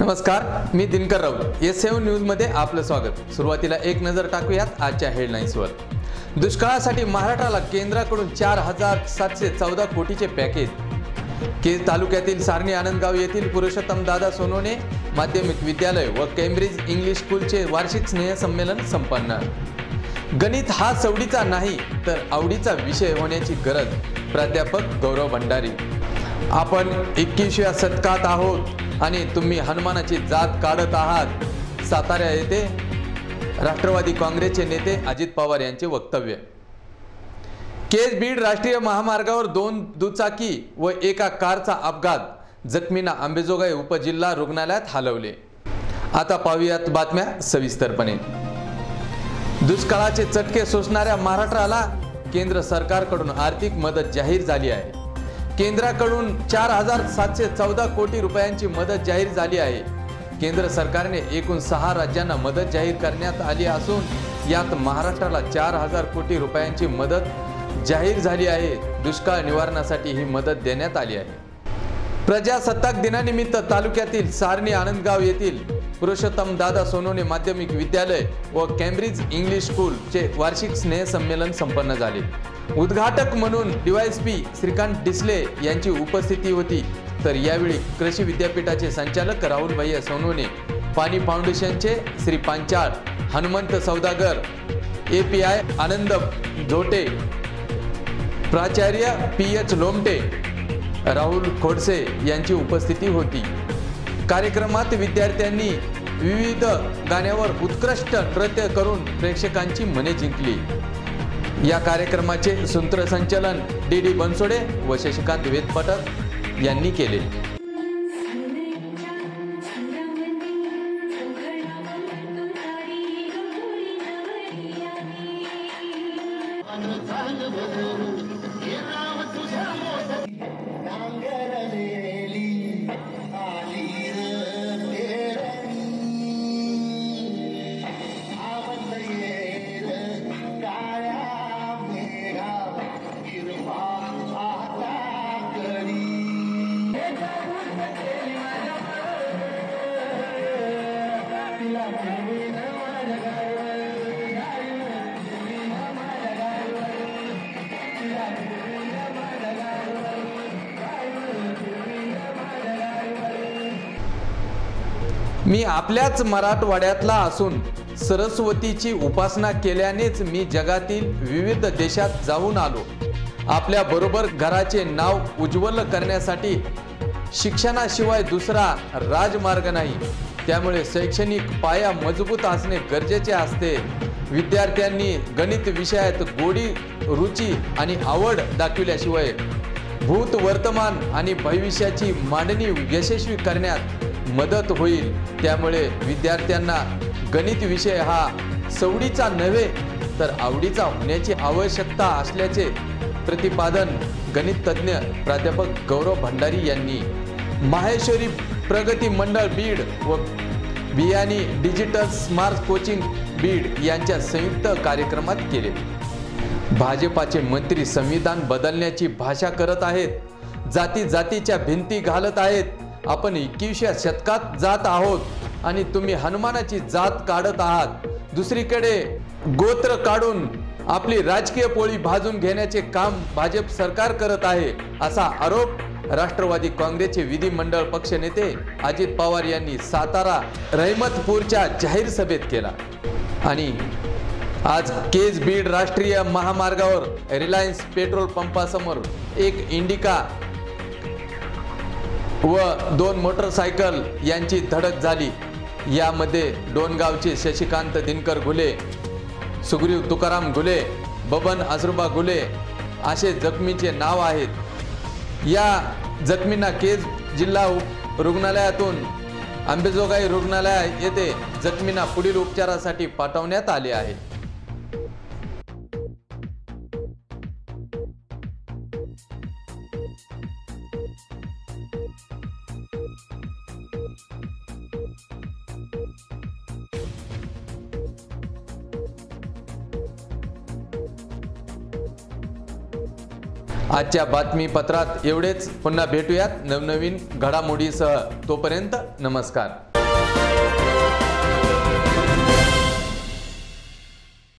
नमस्कार मी Dinkar Raut. S seven न्यूजमध्ये आपलं स्वागत. सुरुवातीला एक नजर टाकूयात आजच्या हेडलाईन्सवर दुष्काळासाठी महाराष्ट्राला केंद्राकडून चार हजार सातशे चौदा कोटीचे पॅकेज के तालुक्यातील सारणी आनंदगाव येथील पुरुषोत्तम दादा सोनोने माध्यमिक विद्यालय व केम्ब्रिज इंग्लिश स्कूलचे वार्षिक स्नेहसंमेलन संपन्न. गणित हा सवडीचा नाही तर आवडीचा विषय होण्याची गरज. प्राध्यापक गौरव भंडारी. आपण एकवीसव्या शतकात आहोत. आणि तुम्ही हनुमानाची जात काढत आहात. सातारा येथे राष्ट्रवादी काँग्रेसचे नेते अजित पवार यांचे वक्तव्य. केस बीड राष्ट्रीय महामार्गावर दोन दुचाकी व एका कारचा अपघात जखमींना आंबेजोगाई उपजिल्हा रुग्णालयात हलवले. आता पाहूयात बातम्या सविस्तरपणे. दुष्काळाचे चटके सोसणाऱ्या महाराष्ट्राला केंद्र सरकारकडून आर्थिक मदत जाहीर झाली आहे. केंद्राकडून चार हजार सातशे चौदा कोटी रुपयांची मदत जाहीर झाली आहे. केंद्र सरकारने एकूण सहा राज्यांना मदत जाहीर करण्यात आली असून यात महाराष्ट्राला चार हजार कोटी रुपयांची मदत जाहीर झाली आहे. दुष्काळ निवारणासाठी ही मदत देण्यात आली आहे. प्रजासत्ताक दिनानिमित्त तालुक्यातील सारणी आनंदगाव येथील पुरुषोत्तम दादा सोनूने माध्यमिक विद्यालय व कॅम्ब्रिज इंग्लिश स्कूलचे वार्षिक स्नेहसंमेलन संपन्न झाले. उद्घाटक म्हणून डीवायएसपी श्रीकांत डिसले यांची उपस्थिती होती. तर यावेळी कृषी विद्यापीठाचे संचालक राहुल भैया सोनूने पाणी फाउंडेशनचे Shri Panchal Hanumant Saudagar A P I Anand Zote प्राचार्य पी एच लोमटे राहुल खोडसे यांची उपस्थिती होती. कार्यक्रमात विद्यार्थ्यांनी विविध गाण्यावर उत्कृष्ट नृत्य करून प्रेक्षकांची मने जिंकली. या कार्यक्रमाचे सूत्रसंचलन डी डी बनसोडे व शशिकांत वेदपटक यांनी केले. मी आपल्याच मराठवाड्यातला असून सरस्वतीची उपासना केल्यानेच मी जगातील विविध देशात जाऊन आलो. आपल्या बरोबर घराचे नाव उज्ज्वल करण्यासाठी शिक्षणाशिवाय दुसरा राजमार्ग नाही. त्यामुळे शैक्षणिक पाया मजबूत असणे गरजेचे असते. विद्यार्थ्यांनी गणित विषयात गोडी रुची आणि आवड दाखविल्याशिवाय भूत वर्तमान आणि भविष्याची मांडणी यशस्वी करण्यात मदत होईल. त्यामुळे विद्यार्थ्यांना गणित विषय हा सवडीचा नव्हे तर आवडीचा होण्याची आवश्यकता असल्याचे प्रतिपादन गणित तज्ज्ञ प्राध्यापक गौरव भंडारी यांनी माहेश्वरी प्रगती मंडळ बीड व Biyani digital smart coaching Beed यांच्या संयुक्त कार्यक्रमात केले. भाजपाचे मंत्री संविधान बदलण्याची भाषा करत आहेत जाती जातीच्या भिंती घालत आहेत आपण एकविसव्या शतकात जात आहोत आणि तुम्ही हनुमानाची जात काढत आहात. दुसरीकडे गोत्र काढून आपली राजकीय पोळी भाजून घेण्याचे काम भाजप सरकार करत आहे असा आरोप राष्ट्रवादी काँग्रेसचे विधिमंडळ पक्षनेते अजित पवार यांनी सातारा रहमतपूरच्या जाहीर सभेत केला. आणि आज केज बीड राष्ट्रीय महामार्गावर रिलायन्स पेट्रोल पंपासमोर एक इंडिका व दोन मोटरसायकल यांची धडक झाली. यामध्ये डोनगावचे शशिकांत दिनकर घुले सुग्रीव तुकाराम घुले बबन आजरुबा घुले असे जखमीचे नाव आहेत. या जखमींना केज जिल्हा उप- रुग्णालयातून आंबेजोगाई रुग्णालय येथे जखमींना पुढील उपचारासाठी पाठवण्यात आले आहे. आजच्या बातमीपत्रात एवढेच. पुन्हा भेटूयात नवनवीन घडामोडीसह. तोपर्यंत नमस्कार.